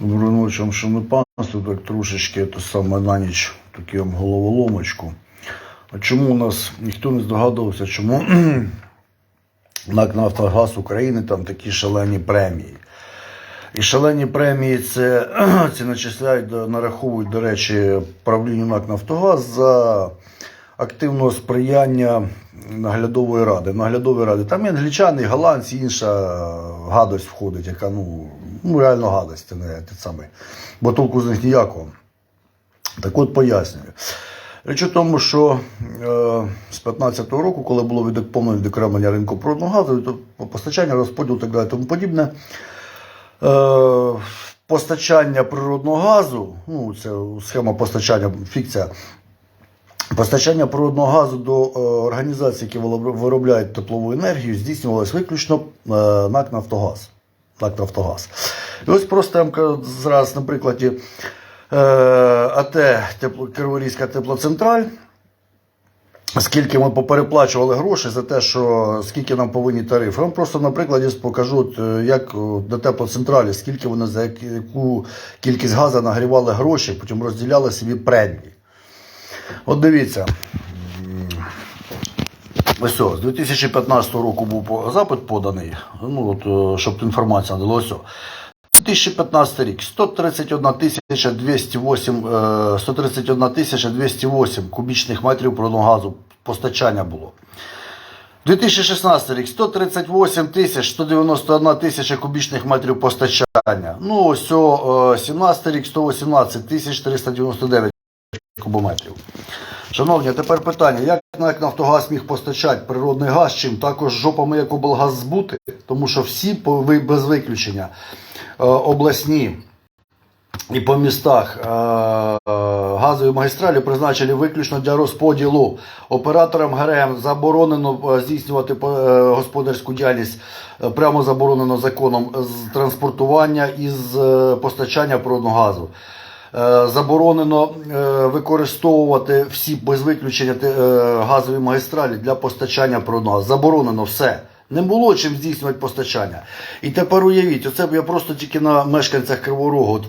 Ночі, вам так трошечки то саме на ніч таку вам головоломочку. А чому у нас ніхто не здогадувався, чому НАК Нафтогаз України там такі шалені премії? І шалені премії це, це начисляють, нараховують, до речі, правлінню НАК Нафтогаз за активного сприяння наглядової ради. Наглядової ради. Там і англічани, і голландці, інша гадость входить, яка ну, ну реально гадость, це не те саме. Бо толку з них ніякого. Так от пояснюю. Річ у тому, що е, з 2015 року, коли було повне відокремлення ринку природного газу, то постачання, розподіл так далі, тому подібне. Е, постачання природного газу, ну це схема постачання, фікція. Постачання природного газу до е, організацій, які виробляють теплову енергію, здійснювалось виключно е, НАК Нафтогаз. НАК Нафтогаз. І ось просто я вам зараз на прикладі е, АТ Криворізька теплоцентраль. Скільки ми попереплачували грошей за те, що скільки нам повинні тарифи. Я вам просто на прикладі покажу, е, як е, до теплоцентралі, скільки вони за яку кількість газу нагрівали гроші, потім розділяли собі премії. От дивіться. Ось з 2015 року був запит поданий, ну, от, е, щоб інформація надала. Ось. 2015 рік 131 тисяча 208, е, 131 тисяча 208 кубічних метрів природного газу постачання було. 2016 рік 138 тисяч 191 тисяча кубічних метрів постачання. Ну, ось о, е, 17 рік 118 тисяч 399 кубометрів. Шановні, тепер питання: як НАК Нафтогаз міг постачати природний газ, чим також жопами як облгаз збути? Тому що всі без виключення е, обласні і по містах е, е, газові магістралі призначені виключно для розподілу. Операторам ГРМ заборонено здійснювати господарську діяльність, прямо заборонено законом з транспортування і з постачання природного газу. Е, Заборонено е, використовувати всі без виключення е, газові магістралі для постачання природного газу. Заборонено все. Не було чим здійснювати постачання. І тепер уявіть, оце я просто тільки на мешканцях Кривого Рогу, от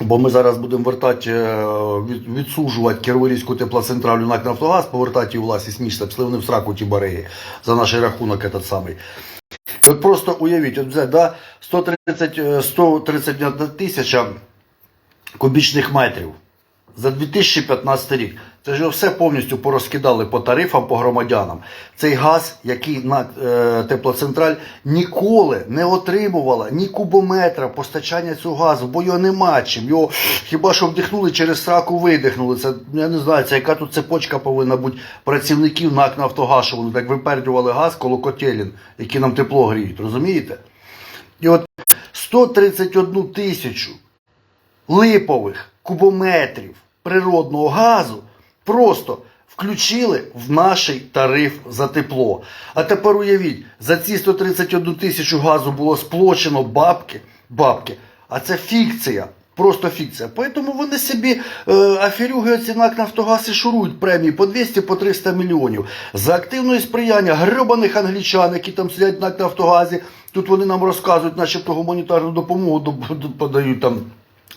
Бо ми зараз будемо вертати, відсуджувати Кіровоградську теплоцентралю НАК Нафтогаз, повертати її власність міста, пішли вони в сраку ті бариги за наш рахунок этот самий. І от просто уявіть, от взяти, да, 130, е, 131 тисяча кубічних метрів за 2015 рік. Це ж його все повністю порозкидали по тарифам, по громадянам. Цей газ, який на е, теплоцентраль ніколи не отримувала ні кубометра постачання цього газу, бо його нема чим. Його хіба що вдихнули через сраку, видихнули. Це я не знаю, це яка тут цепочка повинна бути працівників НАК Нафтогаз, що вони так випердювали газ коло котелін, які нам тепло гріють. Розумієте? І от 131 тисячу липових кубометрів природного газу просто включили в наш тариф за тепло. А тепер уявіть, за ці 131 тисячу газу було сплочено бабки, бабки, а це фікція. Просто фікція. Тому вони собі е, аферюги оці НАК Нафтогаз і шурують премії по 200 по 300 мільйонів. За активне сприяння гребаних англічан, які там сидять в НАК Нафтогазі. Тут вони нам розказують, начебто гуманітарну допомогу до- до- подають там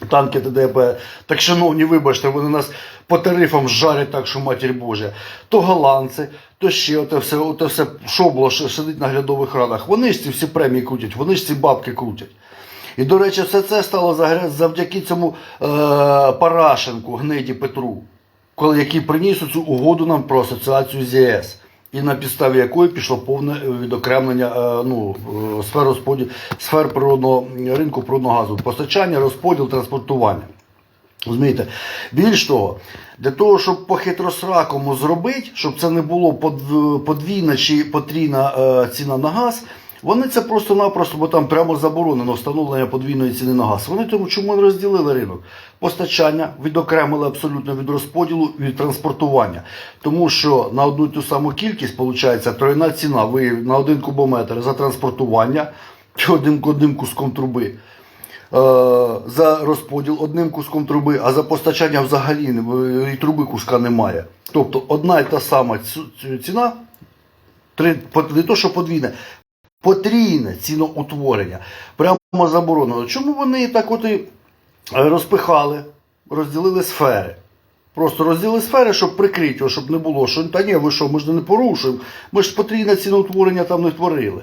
танки ТДП. Так, шановні, вибачте, вони нас по тарифам жарять так, що матір Божа. То голландці, то ще оте все, оте все шобло, що сидить на глядових радах. Вони ж ці всі премії крутять, вони ж ці бабки крутять. І, до речі, все це стало завдяки цьому е, Парашенку, гниді Петру, коли, який приніс цю угоду нам про асоціацію з ЄС. І на підставі якої пішло повне е, відокремлення е, ну, е, сфер, розподіл, сфер природного ринку природного газу, постачання, розподіл, транспортування. Розумієте? Більш того, для того, щоб по хитросракому зробити, щоб це не було подвійна чи потрійна ціна на газ, вони це просто-напросто, бо там прямо заборонено встановлення подвійної ціни на газ. Вони тому чому не розділили ринок? Постачання відокремили абсолютно від розподілу, від транспортування. Тому що на одну ту саму кількість, виходить, тройна ціна. Ви на один кубометр за транспортування одним, одним куском труби. Е, за розподіл одним куском труби, а за постачання взагалі і труби куска немає. Тобто одна і та сама ціна, три, не то, що подвійне, Потрійне ціноутворення. Прямо заборонено. Чому вони так от і е, розпихали, розділили сфери? Просто розділили сфери, щоб прикрити щоб не було, що та ні, ви що, ми ж не порушуємо, ми ж потрійне ціноутворення там не творили.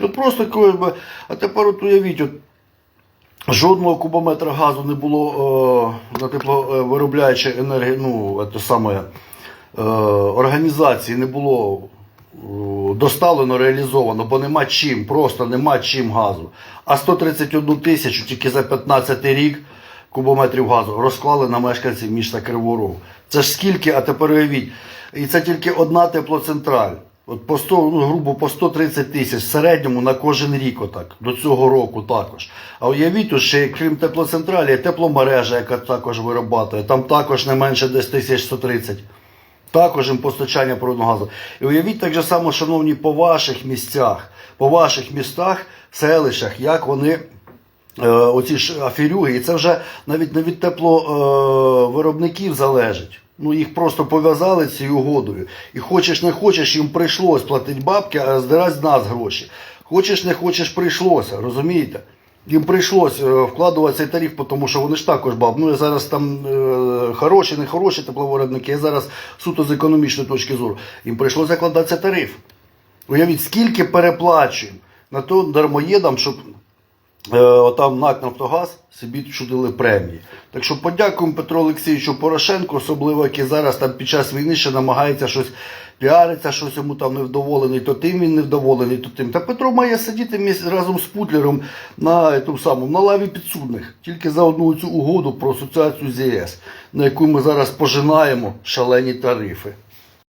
От просто якби, а тепер от уявіть, от, жодного кубометра газу не було е, на тепловиробляючій енергії, ну, це саме, е, організації не було е, доставлено, реалізовано, бо нема чим, просто нема чим газу. А 131 тисячу тільки за 15 рік кубометрів газу розклали на мешканців міста Криворог. Це ж скільки, а тепер уявіть, і це тільки одна теплоцентраль. От по 100, ну, грубо по 130 тисяч в середньому на кожен рік отак, до цього року також. А уявіть, ще крім теплоцентралі, тепломережа, яка також виробляє, там також не менше десь 1130. Також їм постачання природного газу. І уявіть так же само, шановні, по ваших місцях, по ваших містах, селищах, як вони е, оці ж аферюги, і це вже навіть не від тепловиробників залежить. Ну, їх просто пов'язали цією угодою. І хочеш не хочеш, їм прийшлось платити бабки, а здирати з нас гроші. Хочеш не хочеш, прийшлося, розумієте? Їм прийшлось е, вкладувати цей тариф, тому що вони ж також баб. Ну, я зараз там е, хороші, не хороші тепловиробники, я зараз суто з економічної точки зору. Їм прийшлось закладати цей тариф. Уявіть, скільки переплачуємо на то дармоєдам, щоб е, отам НАК Нафтогаз собі чудили премії. Так що подякуємо Петру Олексійовичу Порошенку, особливо який зараз там під час війни ще намагається щось піариться, щось йому там невдоволений, то тим він невдоволений, то тим. Та Петро має сидіти разом з Путлером на, тому самому, на лаві підсудних, тільки за одну цю угоду про асоціацію з ЄС, на яку ми зараз пожинаємо шалені тарифи.